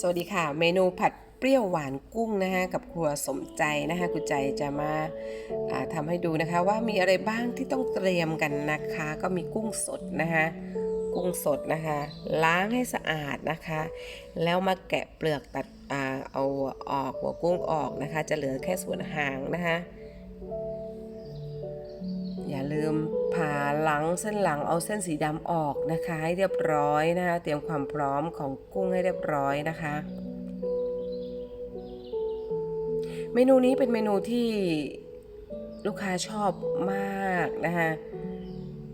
สวัสดีค่ะ เมนูผัดเปรี้ยวหวานกุ้งนะคะกับครัวสมใจนะคะคุณใจจะมาาทำให้ดูนะคะ ว่ามีอะไรบ้างที่ต้องเตรียมกันนะคะ ก็มีกุ้งสดนะคะกุ้งสดนะคะ ล้างให้สะอาดนะคะ แล้วมาแกะเปลือกตัดอเอาออกหัวกุ้งออกนะคะ จะเหลือแค่ส่วนหางนะคะ อย่าลืม ผ่าหลังเส้นหลังเอาเส้นสีดำออกนะคะ ให้เรียบร้อยนะคะเตรียมความพร้อมของกุ้งให้เรียบร้อยนะคะ เมนูนี้เป็นเมนูที่ลูกค้าชอบมากนะคะ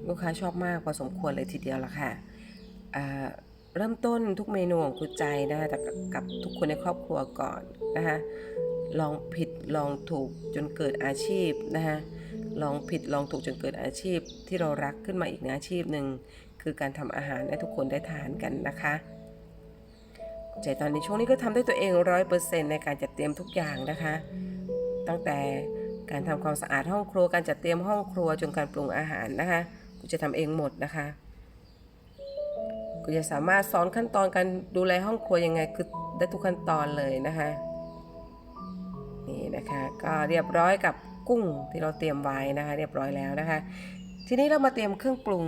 ลูกค้าชอบมากพอสมควรเลยทีเดียวละค่ะอ่าเริ่มต้นทุกเมนูของคุณใจนะคะแต่กับทุกคนในครอบครัวก่อนนะคะลองผิดลองถูกจนเกิดอาชีพนะคะ ลองผิดลองถูกจนเกิดอาชีพที่เรารักขึ้นมาอีกอาชีพหนึ่งคือการทำอาหารให้ทุกคนได้ทานกันนะคะใจตอนนี้ช่วงนี้ก็ทำด้วยตัวเองร้อยเปอร์เซ็นต์ในการจัดเตรียมทุกอย่างนะคะ ตั้งแต่การทำความสะอาดห้องครัวการจัดเตรียมห้องครัวจนการปรุงอาหารนะคะกูจะทำเองหมดนะคะกูจะสามารถสอนขั้นตอนการดูแลห้องครัวยังไงคือได้ทุกขั้นตอนเลยนะคะนี่นะคะก็เรียบร้อยกับ กุ้งที่เราเตรียมไว้นะคะ เรียบร้อยแล้วนะคะ ทีนี้เรามาเตรียมเครื่องปรุง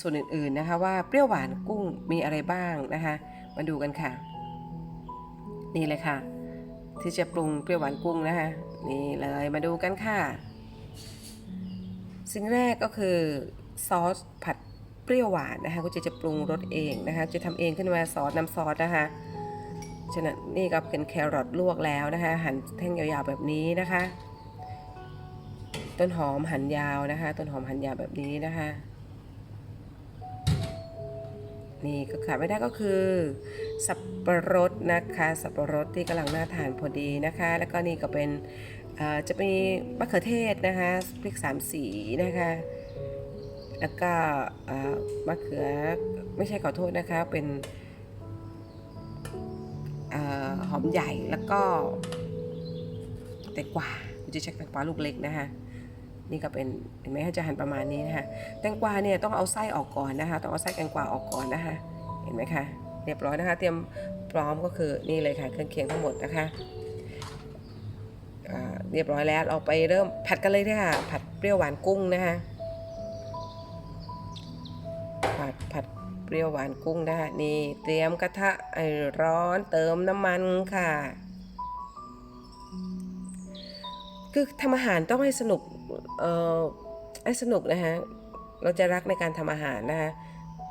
ส่วนอื่นๆนะคะ ว่าเปรี้ยวหวานกุ้งมีอะไรบ้างนะคะ มาดูกันค่ะ นี่เลยค่ะ ที่จะปรุงเปรี้ยวหวานกุ้งนะคะนี่เลยมาดูกันค่ะ สิ่งแรกก็คือซอสผัดเปรี้ยวหวานนะคะก็จะจะปรุงรสเองนะคะ จะทำเองขึ้นมาซอสน้ำซอสนะคะฉะนั้นนี่ก็เป็นแครอทลวกแล้วนะคะ หั่นแท่งยาวๆแบบนี้นะคะ ต้นหอมหันยาวนะคะ ต้นหอมหันยาวแบบนี้นะคะ นี่ก็ขาดไม่ได้ก็คือ สับปะรดนะคะ สับปะรดที่กำลังน่าทานพอดีนะคะ แล้วก็นี่ก็เป็นจะมีมะเขือเทศนะคะพริกสามสีนะคะ แล้วก็มะเขือไม่ใช่ขอโทษนะคะเป็นอหอมใหญ่แล้วก็แตงกวาคุณจะใช้แตงกวาลูกเล็กนะคะ นี่ก็เป็นเห็นไหมคะจะหั่นประมาณนี้นะคะแตงกวาเนี่ยต้องเอาไส้ออกก่อนนะคะต้องเอาไส้แตงกวาออกก่อนนะคะเห็นไหมคะเรียบร้อยนะคะ เตรียมพร้อมก็คือนี่เลยค่ะเครื่องเคียงทั้งหมดนะคะอ่าเรียบร้อยแล้วเราไปเริ่มผัดกันเลยค่ะผัดเปรี้ยวหวานกุ้งนะคะผัดผัดเปรี้ยวหวานกุ้งนะคะนี่เตรียมกระทะไอร้อนเติมน้ำมันค่ะคือทำอาหารต้องให้สนุก เออสนุกนะคะเราจะรักในการทำอาหารนะคะ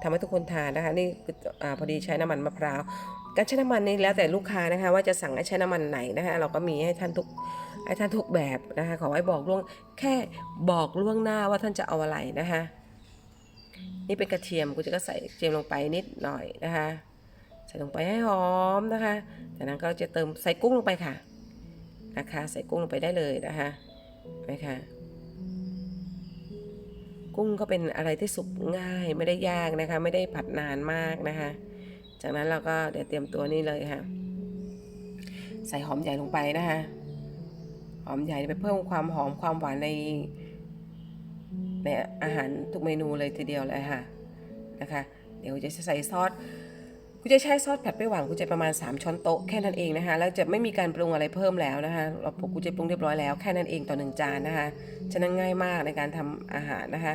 ทำให้ทุกคนทานนะคะนี่อพอดีใช้น้ำมันมะพร้าวการใช้น้ำมันนี่แล้วแต่ลูกค้านะคะว่าจะสั่งให้ใช้น้ำมันไหนนะคะเราก็มีให้ท่านทุกให้ท่านทุกแบบนะคะขอให้บอกล่วงแค่บอกล่วงหน้าว่าท่านจะเอาอะไรนะคะนี่เป็นกระเทียมกูจะก็ใส่กระเทียมลงไปนิดหน่อยนะคะใส่ลงไปให้หอมนะคะจากนั้นก็จะเติมใส่กุ้งลงไปค่ะนะคะใส่กุ้งลงไปได้เลยนะคะนะคะ กุ้งก็เป็นอะไรที่สุกง่ายไม่ได้ยากนะคะ ไม่ได้ผัดนานมากนะคะ จากนั้นเราก็เดี๋ยวเตรียมตัวนี่เลยค่ะ ใส่หอมใหญ่ลงไปนะคะหอมใหญ่ไปเพิ่มความหอมความหวานในในอาหารทุกเมนูเลยทีเดียวเลยค่ะนะคะ เดี๋ยวจะใส่ซอส กูจะใช้ซอสผัดเปรี้ยวหวานกูจะประมาณ 3 ช้อนโต๊ะแค่นั้นเองนะคะ แล้วจะไม่มีการปรุงอะไรเพิ่มแล้วนะคะ เราปกูจะปรุงเรียบร้อยแล้วแค่นั้นเองต่อหนึ่งจานนะคะ ฉะนั้นง่ายมากในการทำอาหารนะคะ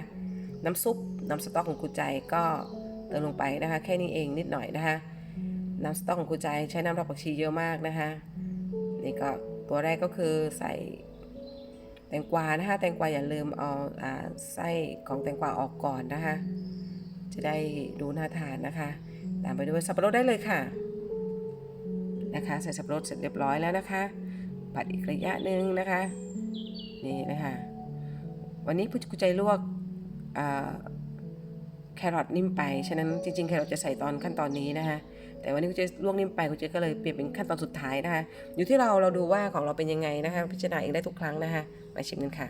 น้ำซุปน้ำสต๊อกของกูใจก็เติมลงไปนะคะ แค่นี้เองนิดหน่อยนะคะ น้ำสต๊อกของกูใจใช้น้ำดอกผักชีเยอะมากนะคะ นี่ก็ตัวแรกก็คือใส่แตงกวานะคะแตงกวาอย่าลืมเอาอ่าไส้ของแตงกวาออกก่อนนะคะ จะได้ดูน่าทานนะคะ ตามไปด้วยสับปะรดได้เลยค่ะ นะคะใส่สับปะรดเสร็จเรียบร้อยแล้วนะคะผัดอีกระยะหนึ่งนะคะนี่นะคะวันนี้ผู้กุใจลวกแครอทนิ่มไปฉะนั้นจริงๆแครอทจะใส่ตอนขั้นตอนนี้นะคะแต่วันนี้กุจลวกนิ่มไปกุจก็เลยเปลี่ยนเป็นขั้นตอนสุดท้ายนะคะอยู่ที่เราเราดูว่าของเราเป็นยังไงนะคะพิจารณาเองได้ทุกครั้งนะคะมาชิมกันค่ะ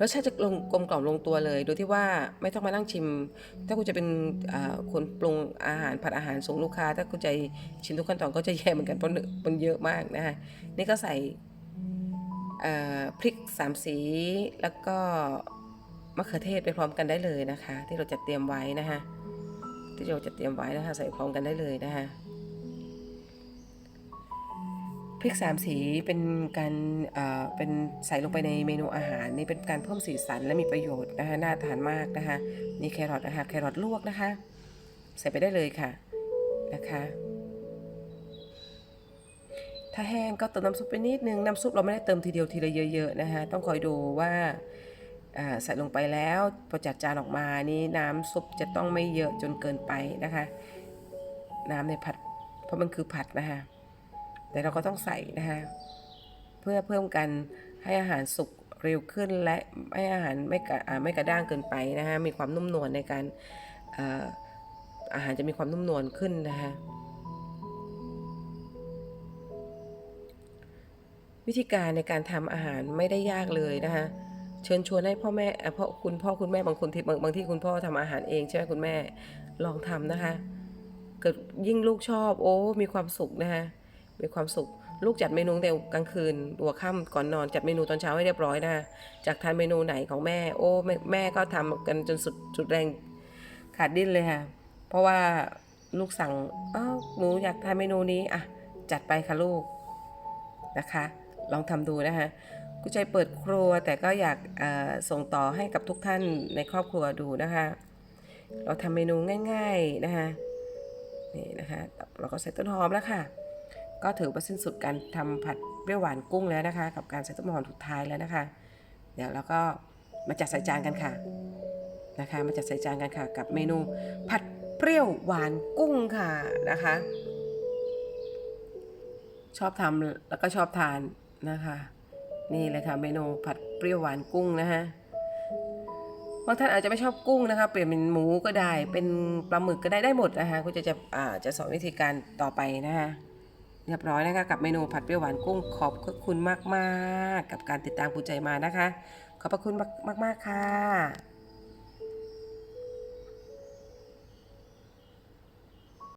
รสชาติจะลงกลมกล่อมลงตัวเลย โดยที่ว่าไม่ต้องมานั่งชิม ถ้าคุณจะเป็นคนปรุงอาหารผัดอาหารส่งลูกค้า ถ้าคุณใจชิมทุกขั้นตอนก็จะแย่เหมือนกันเพราะมันเยอะมากนะคะนี่ก็ใส่พริกสามสีแล้วก็มะเขือเทศไปพร้อมกันได้เลยนะคะ ที่เราจะเตรียมไว้นะคะที่เราจะเตรียมไว้นะคะใส่พร้อมกันได้เลยนะคะ พริกสามสีเป็นการเอ่อเป็นใส่ลงไปในเมนูอาหารนี่เป็นการเพิ่มสีสันและมีประโยชน์นะคะน่าทานมากนะคะนี่แครอทนะคะแครอทลวกนะคะ ใส่ไปได้เลยค่ะนะคะถ้าแห้งก็เติมน้ำซุปไปนิดนึง น้ำซุปเราไม่ได้เติมทีเดียวทีละเยอะๆนะคะต้องคอยดูว่าอ่าใส่ลงไปแล้วพอจัดจานออกมานี่น้ำซุปจะต้องไม่เยอะจนเกินไปนะคะ น้ำในผัดเพราะมันคือผัดนะคะ แต่เราก็ต้องใส่นะคะเพื่อเพิ่มกันให้อาหารสุกเร็วขึ้นและให้อาหารไม่กระไม่กระด้างเกินไปนะคะมีความนุ่มนวลในการอาหารจะมีความนุ่มนวลขึ้นนะคะวิธีการในการทำอาหารไม่ได้ยากเลยนะคะเชิญชวนให้พ่อแม่เอ่อพ่อคุณพ่อคุณแม่บางคนที่บางบางที่คุณพ่อทำอาหารเองใช่ไหมคุณแม่ลองทำนะคะ เกิดยิ่งลูกชอบโอ้มีความสุขนะคะ มีความสุข ลูกจัดเมนูแต่กลางคืนหัวค่ำก่อนนอนจัดเมนูตอนเช้าให้เรียบร้อยนะจากทานเมนูไหนของแม่ โอ้แม่แม่ก็ทำกันจนสุดสุดแรงขาดดิ้นเลยค่ะ เพราะว่าลูกสั่งอ้าวหนูอยากทานเมนูนี้อะจัดไปค่ะลูกนะคะ ลองทำดูนะคะกุใจเปิดครัวแต่ก็อยากส่งต่อให้กับทุกท่านในครอบครัวดูนะคะ เราทำเมนูง่าย ๆนะคะนี่นะคะ เราก็ใส่ต้นหอมแล้วค่ะ ก็ถือว่าสิ้นสุดการทำผัดเปรี้ยวหวานกุ้งแล้วนะคะ กับการใส่ต้นหอมสุดท้ายแล้วนะคะ เดี๋ยวเราก็มาจัดใส่จานกันค่ะนะคะ มาจัดใส่จานกันค่ะ กับเมนูผัดเปรี้ยวหวานกุ้งค่ะนะคะ ชอบทำแล้วก็ชอบทานนะคะ นี่เลยค่ะเมนูผัดเปรี้ยวหวานกุ้งนะคะบางท่านอาจจะไม่ชอบกุ้งนะคะ เปลี่ยนเป็นหมูก็ได้ เป็นปลาหมึกก็ได้ได้หมดนะคะก็จะจะอ่าจะสอนวิธีการต่อไปนะคะ รียบร้อยนะคะกับเมนูผัดเปรี้ยวหวานกุ้งขอบคุณมาก ๆ กับการติดตามผู้ใจมานะคะ ขอบพระคุณมาก ๆ ค่ะ